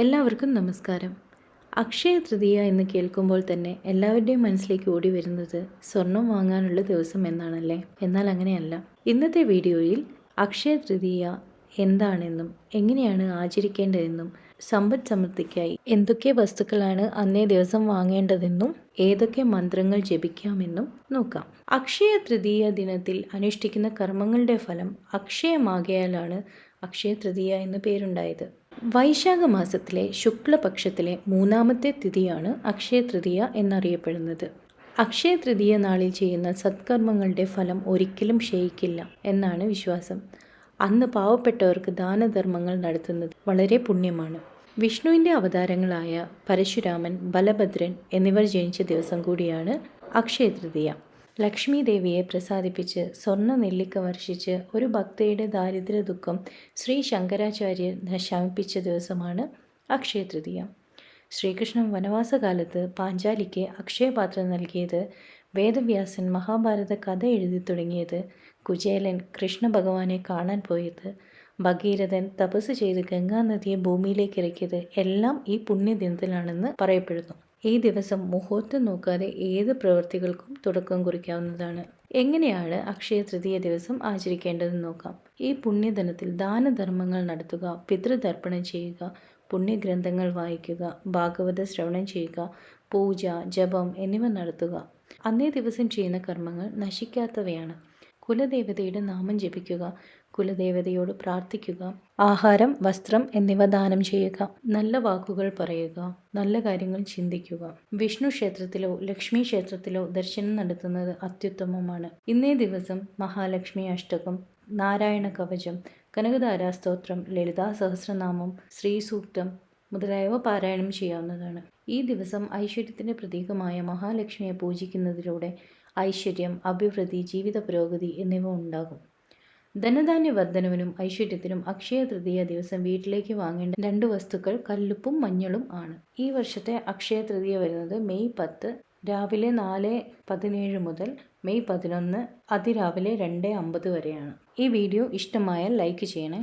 എല്ലാവർക്കും നമസ്കാരം. അക്ഷയ തൃതീയ എന്ന് കേൾക്കുമ്പോൾ തന്നെ എല്ലാവരുടെയും മനസ്സിലേക്ക് ഓടി വരുന്നത് സ്വർണം വാങ്ങാനുള്ള ദിവസം എന്നാണല്ലേ? എന്നാൽ അങ്ങനെയല്ല. ഇന്നത്തെ വീഡിയോയിൽ അക്ഷയ തൃതീയ എന്താണെന്നും എങ്ങനെയാണ് ആചരിക്കേണ്ടതെന്നും സമ്പദ് സമൃദ്ധിക്കായി എന്തൊക്കെ വസ്തുക്കളാണ് അന്നേ ദിവസം വാങ്ങേണ്ടതെന്നും ഏതൊക്കെ മന്ത്രങ്ങൾ ജപിക്കാമെന്നും നോക്കാം. അക്ഷയ തൃതീയ ദിനത്തിൽ അനുഷ്ഠിക്കുന്ന കർമ്മങ്ങളുടെ ഫലം അക്ഷയമാകയാലാണ് അക്ഷയ തൃതീയ എന്ന് പേരുണ്ടായത്. വൈശാഖ മാസത്തിലെ ശുക്ലപക്ഷത്തിലെ മൂന്നാമത്തെ തിഥിയാണ് അക്ഷയ തൃതീയ എന്നറിയപ്പെടുന്നത്. അക്ഷയ തൃതീയ നാളിൽ ചെയ്യുന്ന സത്കർമ്മങ്ങളുടെ ഫലം ഒരിക്കലും ക്ഷയിക്കില്ല എന്നാണ് വിശ്വാസം. അന്ന് പാവപ്പെട്ടവർക്ക് ദാനധർമ്മങ്ങൾ നടത്തുന്നത് വളരെ പുണ്യമാണ്. വിഷ്ണുവിന്റെ അവതാരങ്ങളായ പരശുരാമൻ ബലഭദ്രൻ എന്നിവർ ജനിച്ച ദിവസം കൂടിയാണ് അക്ഷയ തൃതീയ ലക്ഷ്മി ദേവിയെ പ്രസാദിപ്പിച്ച് സ്വർണ നെല്ലിക്ക വർഷിച്ച് ഒരു ഭക്തയുടെ ദാരിദ്ര്യ ദുഃഖം ശ്രീ ശങ്കരാചാര്യർ ശമിപ്പിച്ച ദിവസമാണ് അക്ഷയ തൃതീയ ശ്രീകൃഷ്ണൻ വനവാസകാലത്ത് പാഞ്ചാലിക്ക് അക്ഷയപാത്രം നൽകിയത് വേദവ്യാസൻ മഹാഭാരത കഥ എഴുതി തുടങ്ങിയത് കുചേലൻ കൃഷ്ണ ഭഗവാനെ കാണാൻ പോയത്. ഭഗീരഥൻ തപസ് ചെയ്ത് ഗംഗാനദിയെ ഭൂമിയിലേക്ക് ഇറക്കിയത് എല്ലാം ഈ പുണ്യദിനത്തിലാണെന്ന് പറയപ്പെടുന്നു. ഈ ദിവസം മുഹൂർത്തം നോക്കാതെ ഏത് പ്രവൃത്തികൾക്കും തുടക്കം കുറിക്കാവുന്നതാണ്. എങ്ങനെയാണ് അക്ഷയ തൃതീയ ദിവസം ആചരിക്കേണ്ടതെന്ന് നോക്കാം. ഈ പുണ്യദിനത്തിൽ ദാനധർമ്മങ്ങൾ നടത്തുക പിതൃതർപ്പണം ചെയ്യുക പുണ്യഗ്രന്ഥങ്ങൾ വായിക്കുക ഭാഗവത ശ്രവണം ചെയ്യുക പൂജ ജപം എന്നിവ നടത്തുക. അന്നേ ദിവസം ചെയ്യുന്ന കർമ്മങ്ങൾ നശിക്കാത്തവയാണ്. കുലദേവതയുടെ നാമം ജപിക്കുക കുലദേവതയോട് പ്രാർത്ഥിക്കുക. ആഹാരം വസ്ത്രം എന്നിവ ദാനം ചെയ്യുക. നല്ല വാക്കുകൾ പറയുക. നല്ല കാര്യങ്ങൾ ചിന്തിക്കുക. വിഷ്ണു ക്ഷേത്രത്തിലോ ലക്ഷ്മി ക്ഷേത്രത്തിലോ ദർശനം നടത്തുന്നത് അത്യുത്തമമാണ്. ഇന്നേ ദിവസം മഹാലക്ഷ്മി അഷ്ടകം നാരായണ കവചം കനകധാരാസ്തോത്രം ലളിതാ സഹസ്രനാമം ശ്രീസൂക്തം മുതലായവ പാരായണം ചെയ്യാവുന്നതാണ്. ഈ ദിവസം ഐശ്വര്യത്തിന്റെ പ്രതീകമായ മഹാലക്ഷ്മിയെ പൂജിക്കുന്നതിലൂടെ ഐശ്വര്യം അഭിവൃദ്ധി ജീവിത പുരോഗതി എന്നിവ ഉണ്ടാകും. ധനധാന്യ വർധനവിനും ഐശ്വര്യത്തിനും അക്ഷയ തൃതീയ ദിവസം വീട്ടിലേക്ക് വാങ്ങേണ്ട രണ്ട് വസ്തുക്കൾ കല്ലുപ്പും മഞ്ഞളും ആണ്. ഈ വർഷത്തെ അക്ഷയ തൃതീയ വരുന്നത് മെയ് പത്ത് രാവിലെ നാല് പതിനേഴ് മുതൽ മെയ് പതിനൊന്ന് അതിരാവിലെ രണ്ട് അമ്പത് വരെയാണ്. ഈ വീഡിയോ ഇഷ്ടമായാൽ ലൈക്ക് ചെയ്യണേ.